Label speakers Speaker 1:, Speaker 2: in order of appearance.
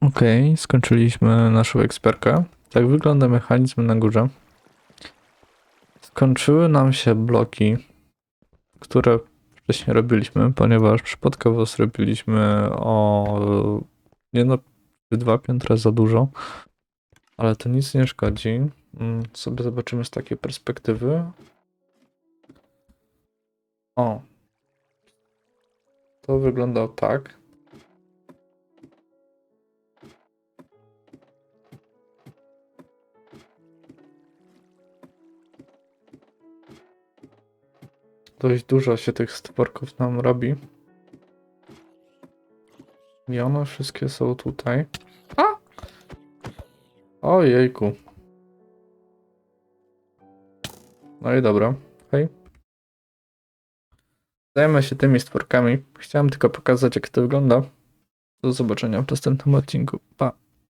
Speaker 1: Okej, skończyliśmy naszą eksperkę. Tak wygląda mechanizm na górze. Skończyły nam się bloki, które wcześniej robiliśmy, ponieważ przypadkowo zrobiliśmy o jedno czy dwa piętra za dużo, ale to nic nie szkodzi. Mm, Sobie zobaczymy z takiej perspektywy. O. To wygląda tak. Dość dużo się tych stworków nam robi. I one wszystkie są tutaj. A! Ojejku. No i dobra. Hej. Zajmę się tymi stworkami. Chciałem tylko pokazać, jak to wygląda. Do zobaczenia w następnym odcinku. Pa.